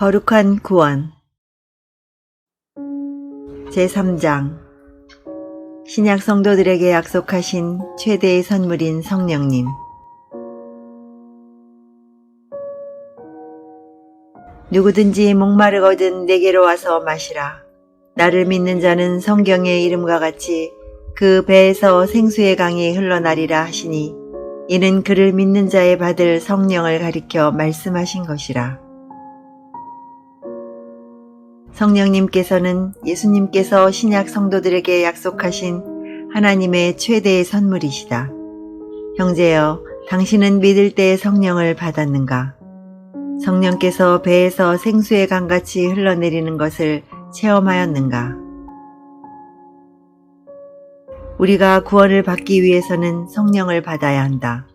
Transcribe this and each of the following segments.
거룩한 구원 제3장 신약 성도들에게 약속하신 최대의 선물인 성령님 누구든지 목마르거든 내게로 와서 마시라. 나를 믿는 자는 성경의 이름과 같이 그 배에서 생수의 강이 흘러나리라 하시니 이는 그를 믿는 자의 받을 성령을 가리켜 말씀하신 것이라. 성령님께서는 예수님께서 신약 성도들에게 약속하신 하나님의 최대의 선물이시다. 형제여, 당신은 믿을 때 성령을 받았는가? 성령께서 배에서 생수의 강같이 흘러내리는 것을 체험하였는가? 우리가 구원을 받기 위해서는 성령을 받아야 한다.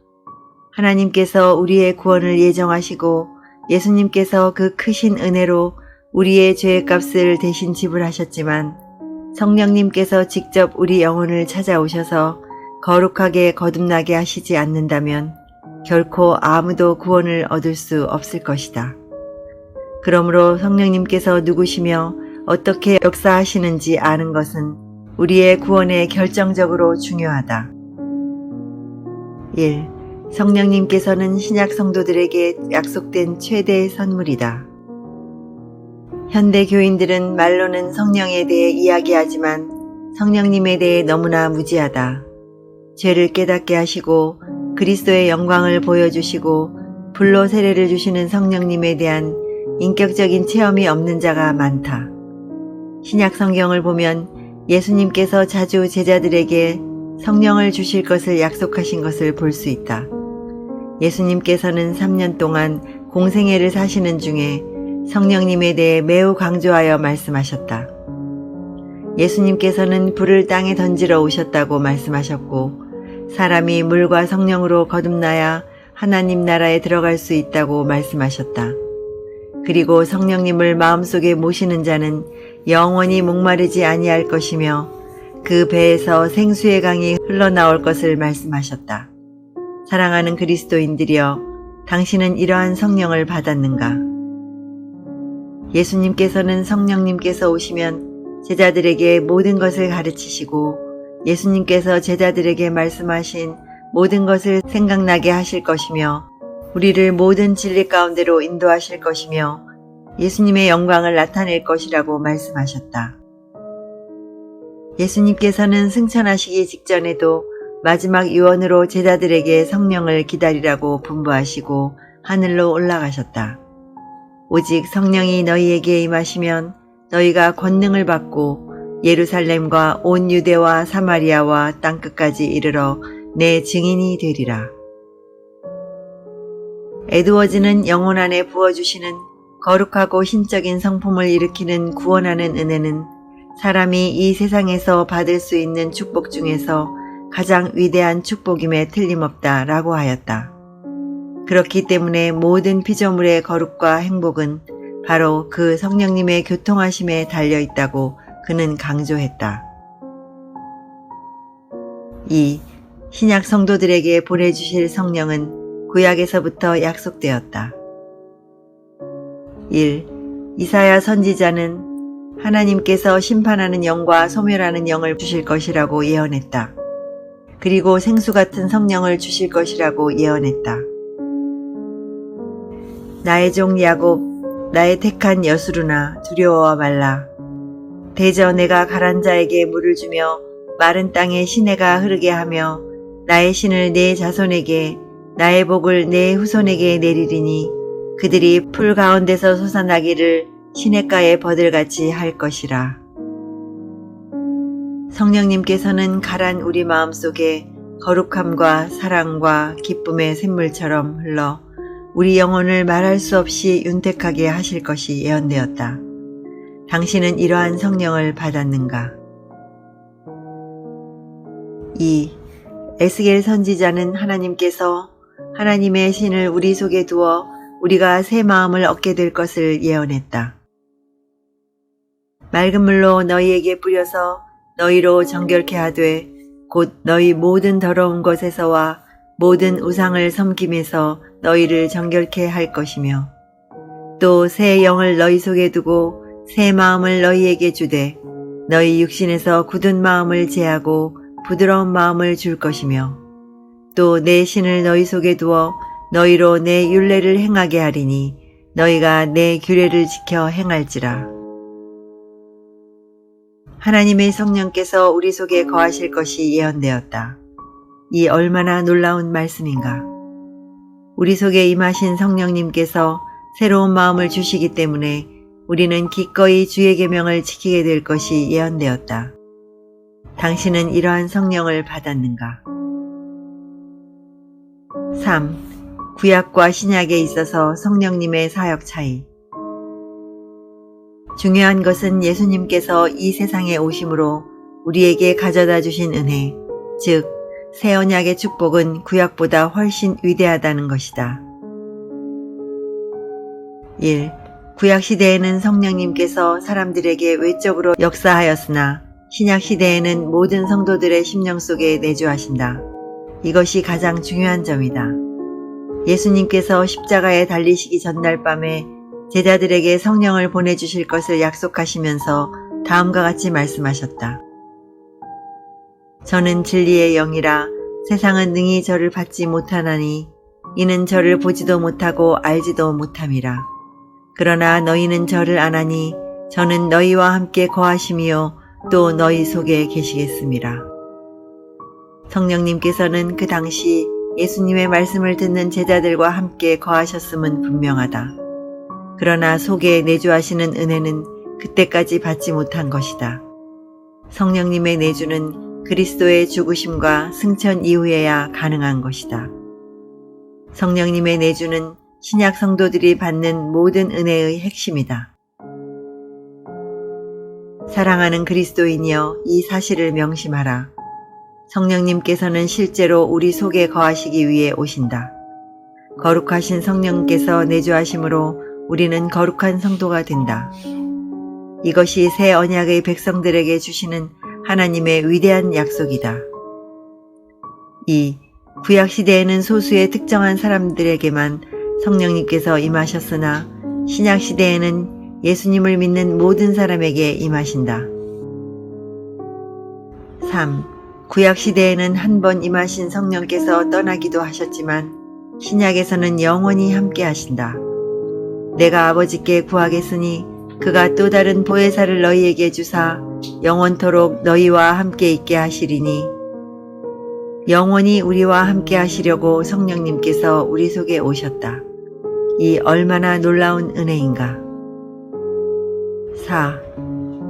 하나님께서 우리의 구원을 예정하시고 예수님께서 그 크신 은혜로 우리의 죄의 값을 대신 지불하셨지만 성령님께서 직접 우리 영혼을 찾아오셔서 거룩하게 거듭나게 하시지 않는다면 결코 아무도 구원을 얻을 수 없을 것이다. 그러므로 성령님께서 누구시며 어떻게 역사하시는지 아는 것은 우리의 구원에 결정적으로 중요하다. 1. 성령님께서는 신약 성도들에게 약속된 최대의 선물이다. 현대 교인들은 말로는 성령에 대해 이야기하지만 성령님에 대해 너무나 무지하다. 죄를 깨닫게 하시고 그리스도의 영광을 보여주시고 불로 세례를 주시는 성령님에 대한 인격적인 체험이 없는 자가 많다. 신약 성경을 보면 예수님께서 자주 제자들에게 성령을 주실 것을 약속하신 것을 볼 수 있다. 예수님께서는 3년 동안 공생애를 사시는 중에 성령님에 대해 매우 강조하여 말씀하셨다. 예수님께서는 불을 땅에 던지러 오셨다고 말씀하셨고, 사람이 물과 성령으로 거듭나야 하나님 나라에 들어갈 수 있다고 말씀하셨다. 그리고 성령님을 마음속에 모시는 자는 영원히 목마르지 아니할 것이며 그 배에서 생수의 강이 흘러나올 것을 말씀하셨다. 사랑하는 그리스도인들이여, 당신은 이러한 성령을 받았는가? 예수님께서는 성령님께서 오시면 제자들에게 모든 것을 가르치시고 예수님께서 제자들에게 말씀하신 모든 것을 생각나게 하실 것이며 우리를 모든 진리 가운데로 인도하실 것이며 예수님의 영광을 나타낼 것이라고 말씀하셨다. 예수님께서는 승천하시기 직전에도 마지막 유언으로 제자들에게 성령을 기다리라고 분부하시고 하늘로 올라가셨다. 오직 성령이 너희에게 임하시면 너희가 권능을 받고 예루살렘과 온 유대와 사마리아와 땅끝까지 이르러 내 증인이 되리라. 에드워즈는 영혼 안에 부어주시는 거룩하고 신적인 성품을 일으키는 구원하는 은혜는 사람이 이 세상에서 받을 수 있는 축복 중에서 가장 위대한 축복임에 틀림없다 라고 하였다. 그렇기 때문에 모든 피조물의 거룩과 행복은 바로 그 성령님의 교통하심에 달려 있다고 그는 강조했다. 2. 신약 성도들에게 보내주실 성령은 구약에서부터 약속되었다. 1. 이사야 선지자는 하나님께서 심판하는 영과 소멸하는 영을 주실 것이라고 예언했다. 그리고 생수 같은 성령을 주실 것이라고 예언했다. 나의 종 야곱, 나의 택한 여수르나 두려워와 말라. 대저 내가 가란 자에게 물을 주며 마른 땅에 시내가 흐르게 하며 나의 신을 내 자손에게 나의 복을 내 후손에게 내리리니 그들이 풀 가운데서 솟아나기를 시냇가에 버들같이 할 것이라. 성령님께서는 가란 우리 마음 속에 거룩함과 사랑과 기쁨의 샘물처럼 흘러 우리 영혼을 말할 수 없이 윤택하게 하실 것이 예언되었다. 당신은 이러한 성령을 받았는가? 2. 에스겔 선지자는 하나님께서 하나님의 신을 우리 속에 두어 우리가 새 마음을 얻게 될 것을 예언했다. 맑은 물로 너희에게 뿌려서 너희로 정결케 하되 곧 너희 모든 더러운 것에서와 모든 우상을 섬김에서 너희를 정결케 할 것이며 또 새 영을 너희 속에 두고 새 마음을 너희에게 주되 너희 육신에서 굳은 마음을 제하고 부드러운 마음을 줄 것이며 또 내 신을 너희 속에 두어 너희로 내 율례를 행하게 하리니 너희가 내 규례를 지켜 행할지라. 하나님의 성령께서 우리 속에 거하실 것이 예언되었다. 이 얼마나 놀라운 말씀인가. 우리 속에 임하신 성령님께서 새로운 마음을 주시기 때문에 우리는 기꺼이 주의 계명을 지키게 될 것이 예언되었다. 당신은 이러한 성령을 받았는가? 3. 구약과 신약에 있어서 성령님의 사역 차이. 중요한 것은 예수님께서 이 세상에 오심으로 우리에게 가져다 주신 은혜, 즉, 새 언약의 축복은 구약보다 훨씬 위대하다는 것이다. 1. 구약 시대에는 성령님께서 사람들에게 외적으로 역사하였으나 신약 시대에는 모든 성도들의 심령 속에 내주하신다. 이것이 가장 중요한 점이다. 예수님께서 십자가에 달리시기 전날 밤에 제자들에게 성령을 보내주실 것을 약속하시면서 다음과 같이 말씀하셨다. 저는 진리의 영이라 세상은 능히 저를 받지 못하나니 이는 저를 보지도 못하고 알지도 못함이라. 그러나 너희는 저를 아나니 저는 너희와 함께 거하심이요 또 너희 속에 계시겠습니다. 성령님께서는 그 당시 예수님의 말씀을 듣는 제자들과 함께 거하셨음은 분명하다. 그러나 속에 내주하시는 은혜는 그때까지 받지 못한 것이다. 성령님의 내주는 그리스도의 죽으심과 승천 이후에야 가능한 것이다. 성령님의 내주는 신약 성도들이 받는 모든 은혜의 핵심이다. 사랑하는 그리스도인이여 이 사실을 명심하라. 성령님께서는 실제로 우리 속에 거하시기 위해 오신다. 거룩하신 성령께서 내주하심으로 우리는 거룩한 성도가 된다. 이것이 새 언약의 백성들에게 주시는 하나님의 위대한 약속이다. 2. 구약 시대에는 소수의 특정한 사람들에게만 성령님께서 임하셨으나 신약 시대에는 예수님을 믿는 모든 사람에게 임하신다. 3. 구약 시대에는 한 번 임하신 성령께서 떠나기도 하셨지만 신약에서는 영원히 함께 하신다. 내가 아버지께 구하겠으니 그가 또 다른 보혜사를 너희에게 주사 영원토록 너희와 함께 있게 하시리니 영원히 우리와 함께 하시려고 성령님께서 우리 속에 오셨다. 이 얼마나 놀라운 은혜인가. 4.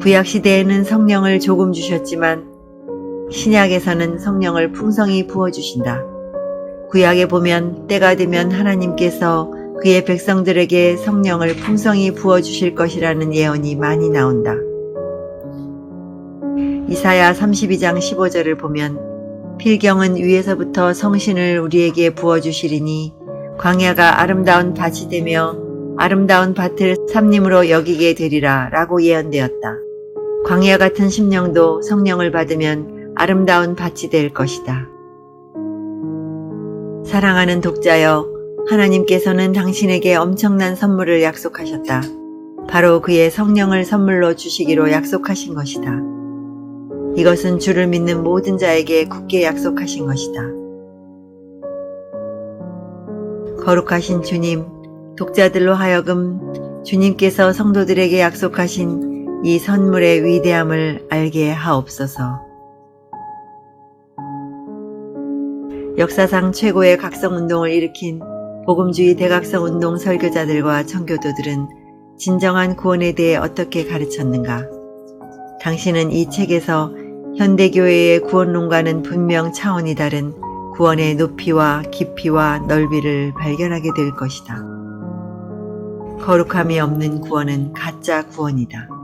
구약 시대에는 성령을 조금 주셨지만 신약에서는 성령을 풍성히 부어주신다. 구약에 보면 때가 되면 하나님께서 그의 백성들에게 성령을 풍성히 부어주실 것이라는 예언이 많이 나온다. 이사야 32장 15절을 보면 필경은 위에서부터 성신을 우리에게 부어주시리니 광야가 아름다운 밭이 되며 아름다운 밭을 삼림으로 여기게 되리라 라고 예언되었다. 광야 같은 심령도 성령을 받으면 아름다운 밭이 될 것이다. 사랑하는 독자여, 하나님께서는 당신에게 엄청난 선물을 약속하셨다. 바로 그의 성령을 선물로 주시기로 약속하신 것이다. 이것은 주를 믿는 모든 자에게 굳게 약속하신 것이다. 거룩하신 주님, 독자들로 하여금 주님께서 성도들에게 약속하신 이 선물의 위대함을 알게 하옵소서. 역사상 최고의 각성운동을 일으킨 복음주의 대각성 운동 설교자들과 청교도들은 진정한 구원에 대해 어떻게 가르쳤는가? 당신은 이 책에서 현대교회의 구원론과는 분명 차원이 다른 구원의 높이와 깊이와 넓이를 발견하게 될 것이다. 거룩함이 없는 구원은 가짜 구원이다.